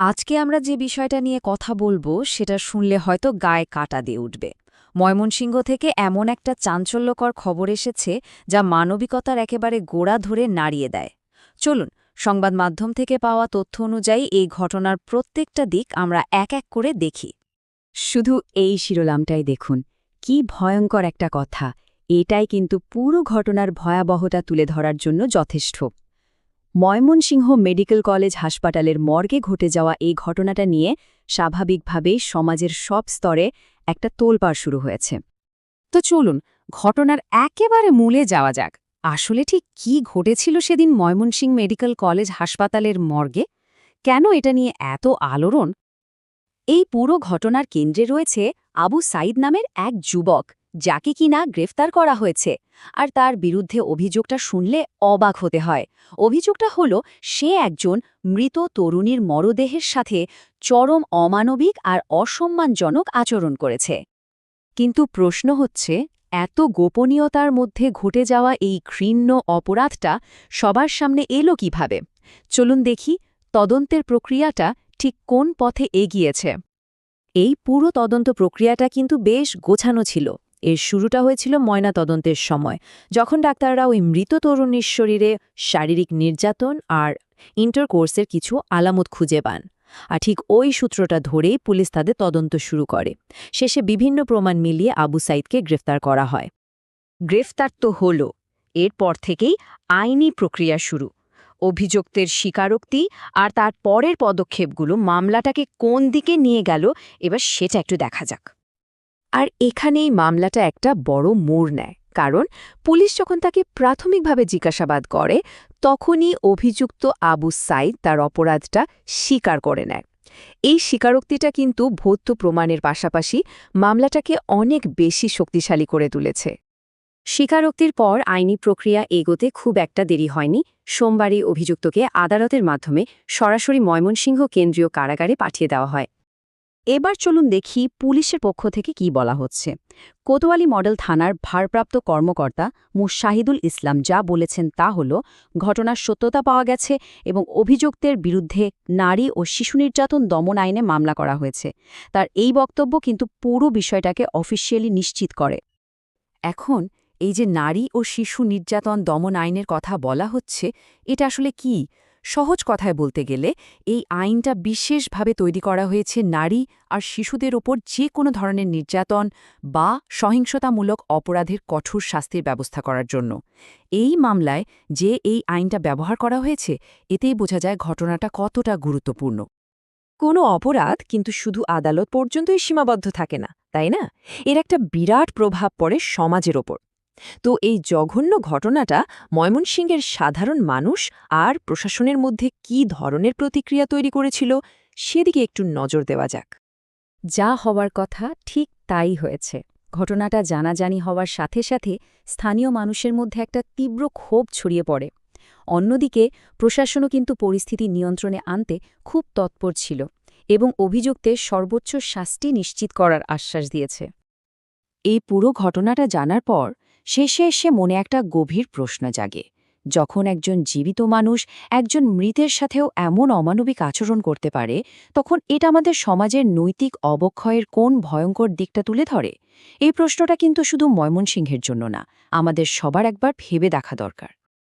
আজকে আমরা যে বিষয়টা নিয়ে কথা বলব, সেটা শুনলে হয়তো গায়ে কাটা দিয়ে উঠবে। ময়মনসিংহ থেকে এমন একটা চাঞ্চল্যকর খবর এসেছে, যা মানবিকতার একেবারে গোড়া ধরে নাড়িয়ে দেয়। চলুন, সংবাদ মাধ্যম থেকে পাওয়া তথ্য অনুযায়ী এই ঘটনার প্রত্যেকটা দিক আমরা এক এক করে দেখি। শুধু এই শিরোলামটাই দেখুন, কি ভয়ঙ্কর একটা কথা। এটাই কিন্তু পুরো ঘটনার ভয়াবহতা তুলে ধরার জন্য যথেষ্ট। ময়মনসিংহ মেডিকেল কলেজ হাসপাতালের মর্গে ঘটে যাওয়া এই ঘটনাটা নিয়ে স্বাভাবিকভাবেই সমাজের সব স্তরে একটা তোলপাড় শুরু হয়েছে। তো চলুন, ঘটনার একেবারে মূলে যাওয়া যাক। আসলে ঠিক কি ঘটেছিল সেদিন ময়মনসিংহ মেডিকেল কলেজ হাসপাতালের মর্গে? কেন এটা নিয়ে এত আলোড়ন? এই পুরো ঘটনার কেন্দ্রে রয়েছে আবু সাইদ নামের এক যুবক। যাকে কিনা গ্রেফতার করা হয়েছে। আর তার বিরুদ্ধে অভিযোগটা শুনলে অবাক হতে হয়। অভিযোগটা হল, সে একজন মৃত তরুণীর মরদেহের সাথে চরম অমানবিক আর অসম্মানজনক আচরণ করেছে। কিন্তু প্রশ্ন হচ্ছে, এত গোপনীয়তার মধ্যে ঘটে যাওয়া এই ঘৃণ্য অপরাধটা সবার সামনে এলো কীভাবে? চলুন দেখি তদন্তের প্রক্রিয়াটা ঠিক কোন পথে এগিয়েছে। এই পুরো তদন্ত প্রক্রিয়াটা কিন্তু বেশ গোছানো ছিল। এর শুরুটা হয়েছিল ময়না তদন্তের সময়, যখন ডাক্তাররা ওই মৃত তরুণীর শরীরে শারীরিক নির্যাতন আর ইন্টারকোর্সের কিছু আলামত খুঁজে পান। আর ঠিক ওই সূত্রটা ধরেই পুলিশ তাদের তদন্ত শুরু করে। শেষে বিভিন্ন প্রমাণ মিলিয়ে আবু সাইদকে গ্রেফতার করা হয়। গ্রেফতার তো হল, এরপর থেকেই আইনি প্রক্রিয়া শুরু। অভিযুক্তের স্বীকারোক্তি আর তার পরের পদক্ষেপগুলো মামলাটাকে কোন দিকে নিয়ে গেল, এবার সেটা একটু দেখা যাক। আর এখানেই মামলাটা একটা বড় মোড় নেয়। কারণ পুলিশ যখন তাকে প্রাথমিকভাবে জিজ্ঞাসাবাদ করে, তখনই অভিযুক্ত আবু সাইদ তার অপরাধটা স্বীকার করে নেয়। এই স্বীকারোক্তিটা কিন্তু ভৌত প্রমাণের পাশাপাশি মামলাটাকে অনেক বেশি শক্তিশালী করে তুলেছে। স্বীকারোক্তির পর আইনি প্রক্রিয়া এগোতে খুব একটা দেরি হয়নি। সোমবারই অভিযুক্তকে আদালতের মাধ্যমে সরাসরি ময়মনসিংহ কেন্দ্রীয় কারাগারে পাঠিয়ে দেওয়া হয়। এবার চলুন দেখি পুলিশের পক্ষ থেকে কি বলা হচ্ছে। কোতোয়ালি মডেল থানার ভারপ্রাপ্ত কর্মকর্তা মুশাহিদুল ইসলাম যা বলেছেন তা হল, ঘটনার সত্যতা পাওয়া গেছে এবং অভিযুক্তের বিরুদ্ধে নারী ও শিশু নির্যাতন দমন আইনে মামলা করা হয়েছে। তার এই বক্তব্য কিন্তু পুরো বিষয়টাকে অফিসিয়ালি নিশ্চিত করে। এখন এই যে নারী ও শিশু নির্যাতন দমন আইনের কথা বলা হচ্ছে, এটা আসলে কি? সহজ কথায় বলতে গেলে, এই আইনটা বিশেষভাবে তৈরি করা হয়েছে নারী আর শিশুদের ওপর যে কোনো ধরনের নির্যাতন বা সহিংসতামূলক অপরাধের কঠোর শাস্তির ব্যবস্থা করার জন্য। এই মামলায় যে এই আইনটা ব্যবহার করা হয়েছে, এতেই বোঝা যায় ঘটনাটা কতটা গুরুত্বপূর্ণ। কোনো অপরাধ কিন্তু শুধু আদালত পর্যন্তই সীমাবদ্ধ থাকে না, তাই না? এর একটা বিরাট প্রভাব পড়ে সমাজের ওপর। তো এই জঘন্য ঘটনাটা ময়মনসিংহের সাধারণ মানুষ আর প্রশাসনের মধ্যে কি ধরনের প্রতিক্রিয়া তৈরি করেছিল সেদিকে একটু নজর দেওয়া যাক। যা হওয়ার কথা ঠিক তাই হয়েছে। ঘটনাটা জানাজানি হওয়ার সাথে সাথে স্থানীয় মানুষের মধ্যে একটা তীব্র ক্ষোভ ছড়িয়ে পড়ে। অন্যদিকে প্রশাসনও কিন্তু পরিস্থিতি নিয়ন্ত্রণে আনতে খুব তৎপর ছিল এবং অভিযুক্তের সর্বোচ্চ শাস্তি নিশ্চিত করার আশ্বাস দিয়েছে। এই পুরো ঘটনাটা জানার পর শেষে এসে মনে একটা গভীর প্রশ্ন জাগে, যখন একজন জীবিত মানুষ একজন মৃতের সাথেও এমন অমানবিক আচরণ করতে পারে, তখন এটা আমাদের সমাজের নৈতিক অবক্ষয়ের কোন ভয়ঙ্কর দিকটা তুলে ধরে? এই প্রশ্নটা কিন্তু শুধু ময়মনসিংহের জন্য না, আমাদের সবার একবার ভেবে দেখা দরকার।